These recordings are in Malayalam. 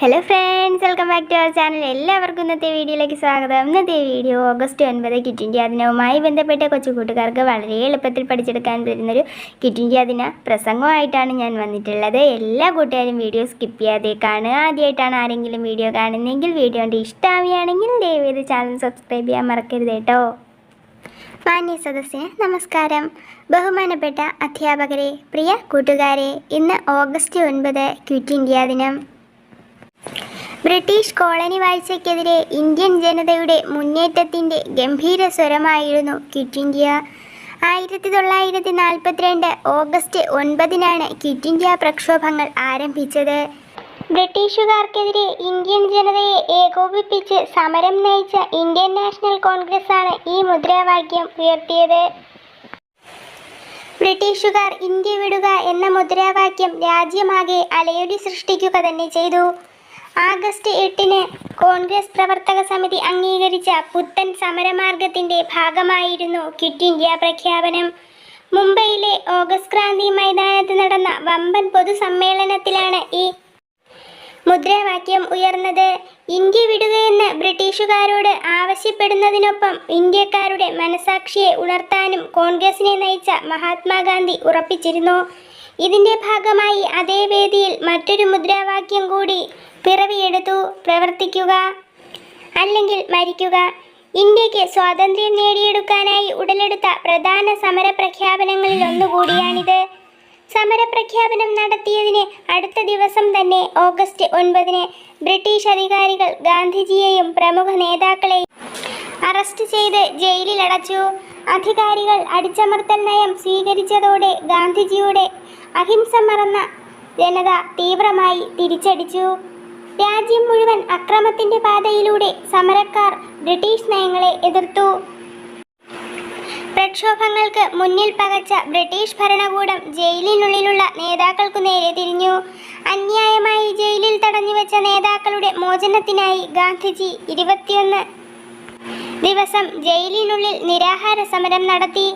Hello friends welcome back to our channel എല്ലാവർക്കും ഇന്നത്തെ വീഡിയോയിലേക്ക് സ്വാഗതം. ഇന്നത്തെ വീഡിയോ ഓഗസ്റ്റ് ഒൻപത് കിറ്റ് ഇന്ത്യ ദിനവുമായി ബന്ധപ്പെട്ട കൊച്ചു കൂട്ടുകാർക്ക് വളരെ എളുപ്പത്തിൽ പഠിച്ചെടുക്കാൻ പറ്റുന്നൊരു കിറ്റ് ഇന്ത്യ ദിന പ്രസംഗമായിട്ടാണ് ഞാൻ വന്നിട്ടുള്ളത്. എല്ലാ കൂട്ടുകാരും വീഡിയോ സ്കിപ്പ് ചെയ്യാതെ കാണുക. ആദ്യമായിട്ടാണ് ആരെങ്കിലും വീഡിയോ കാണുന്നതെങ്കിൽ വീഡിയോ കണ്ട് ഇഷ്ടമാവുകയാണെങ്കിൽ ദയവേത് ചാനൽ സബ്സ്ക്രൈബ് ചെയ്യാൻ മറക്കരുത് കേട്ടോ. മാന്യ സദസ്സിന് നമസ്കാരം. ബഹുമാനപ്പെട്ട അധ്യാപകരെ പ്രിയ കൂട്ടുകാരെ ഇന്ന് ഓഗസ്റ്റ് ഒൻപത് ക്വിറ്റ് ഇന്ത്യ ദിനം ബ്രിട്ടീഷ് കോളനി വാഴ്ചയ്ക്കെതിരെ ഇന്ത്യൻ ജനതയുടെ മുന്നേറ്റത്തിന്റെ ഗംഭീര സ്വരമായിരുന്നു കിറ്റ് ഇന്ത്യ. ആയിരത്തി തൊള്ളായിരത്തി നാൽപ്പത്തിരണ്ട് ഓഗസ്റ്റ് ഒൻപതിനാണ് ക്വിറ്റ് ഇന്ത്യ പ്രക്ഷോഭങ്ങൾ ആരംഭിച്ചത്. ബ്രിട്ടീഷുകാർക്കെതിരെ ഇന്ത്യൻ ജനതയെ ഏകോപിപ്പിച്ച് സമരം നയിച്ച ഇന്ത്യൻ നാഷണൽ കോൺഗ്രസ് ആണ് ഈ മുദ്രാവാക്യം ഉയർത്തിയത്. ബ്രിട്ടീഷുകാർ ഇന്ത്യ വിടുക എന്ന മുദ്രാവാക്യം രാജ്യമാകെ അലയൊലി സൃഷ്ടിക്കുക തന്നെ ചെയ്തു. ആഗസ്റ്റ് എട്ടിന് കോൺഗ്രസ് പ്രവർത്തക സമിതി അംഗീകരിച്ച പുത്തൻ സമരമാർഗത്തിന്റെ ഭാഗമായിരുന്നു കിറ്റ് ഇന്ത്യ പ്രഖ്യാപനം. മുംബൈയിലെ ഓഗസ്റ്റ് ക്രാന്തി മൈതാനത്ത് നടന്ന വമ്പൻ പൊതുസമ്മേളനത്തിലാണ് ഈ മുദ്രാവാക്യം ഉയർന്നത്. ഇന്ത്യ വിടുകയെന്ന് ബ്രിട്ടീഷുകാരോട് ആവശ്യപ്പെടുന്നതിനൊപ്പം ഇന്ത്യക്കാരുടെ മനസാക്ഷിയെ ഉണർത്താനും കോൺഗ്രസിനെ നയിച്ച മഹാത്മാഗാന്ധി ഉറപ്പിച്ചിരുന്നു. ഇതിന്റെ ഭാഗമായി അതേ വേദിയിൽ മറ്റൊരു മുദ്രാവാക്യം കൂടി പിറവിയെടുത്തു. പ്രവർത്തിക്കുക. അല്ലെങ്കിൽ മരിക്കുക. ഇന്ത്യയ്ക്ക് സ്വാതന്ത്ര്യം നേടിയെടുക്കാനായി ഉടലെടുത്ത പ്രധാന സമര പ്രഖ്യാപനങ്ങളിൽ ഒന്നുകൂടിയാണിത്. സമരപ്രഖ്യാപനം നടത്തിയതിന് അടുത്ത ദിവസം തന്നെ ഓഗസ്റ്റ് ഒൻപതിന് ബ്രിട്ടീഷ് അധികാരികൾ ഗാന്ധിജിയെയും പ്രമുഖ നേതാക്കളെയും അറസ്റ്റ് ചെയ്ത് ജയിലിലടച്ചു. അധികാരികൾ അടിച്ചമർത്തൽ നയം സ്വീകരിച്ചതോടെ ഗാന്ധിജിയുടെ അഹിംസ മറന്ന ജനത തീവ്രമായി തിരിച്ചടിച്ചു. രാജ്യം മുഴുവൻ അക്രമത്തിന്റെ പാതയിലൂടെ സമരക്കാർ ബ്രിട്ടീഷ് നയങ്ങളെ എതിർത്തു. പ്രക്ഷോഭങ്ങൾക്ക് മുന്നിൽ പകച്ച ബ്രിട്ടീഷ് ഭരണകൂടം ജയിലിനുള്ളിലുള്ള നേതാക്കൾക്കു നേരെ തിരിഞ്ഞു. അന്യായമായി ജയിലിൽ തടഞ്ഞുവെച്ച നേതാക്കളുടെ മോചനത്തിനായി ഗാന്ധിജി ഇരുപത്തിയൊന്ന് ദിവസം ജയിലിനുള്ളിൽ നിരാഹാര സമരം നടത്തി.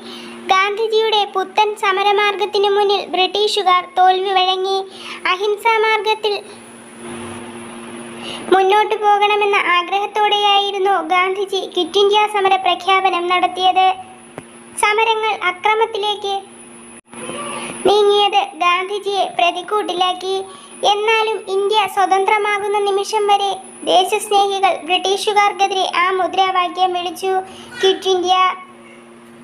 ഗാന്ധിജിയുടെ പുത്തൻ സമരമാർഗത്തിനു മുന്നിൽ ബ്രിട്ടീഷുകാർ തോൽവി വഴങ്ങി അഹിംസാ മുന്നോട്ട് മുന്നോട്ടു പോകണമെന്ന ആഗ്രഹത്തോടെയായിരുന്നു ഗാന്ധിജി ക്വിറ്റ് ഇന്ത്യ സമര പ്രഖ്യാപനം നടത്തിയത്. സമരങ്ങൾ അക്രമത്തിലേക്ക് നീങ്ങിയത് ഗാന്ധിജിയെ പ്രതിക്കൂട്ടിലാക്കി. എന്നാലും ഇന്ത്യ സ്വതന്ത്രമാകുന്ന നിമിഷം വരെ ദേശസ്നേഹികൾ ബ്രിട്ടീഷുകാർക്കെതിരെ ആ മുദ്രാവാക്യം വിളിച്ചു. ക്വിറ്റ് ഇന്ത്യ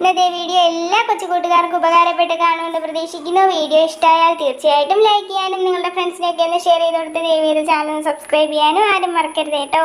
ഇന്നത്തെ വീഡിയോ എല്ലാ കൊച്ചുകൂട്ടുകാർക്കും ഉപകാരപ്പെട്ട് കാണുമെന്ന് പ്രതീക്ഷിക്കുന്നു. വീഡിയോ ഇഷ്ടമായാൽ തീർച്ചയായിട്ടും ലൈക്ക് ചെയ്യാനും നിങ്ങളുടെ ഫ്രണ്ട്സിനെയൊക്കെ ഒന്ന് ഷെയർ ചെയ്ത് കൊടുത്ത് ദേവിയുടെ ചാനൽ സബ്സ്ക്രൈബ് ചെയ്യാനും ആരും മറക്കരുത് കേട്ടോ.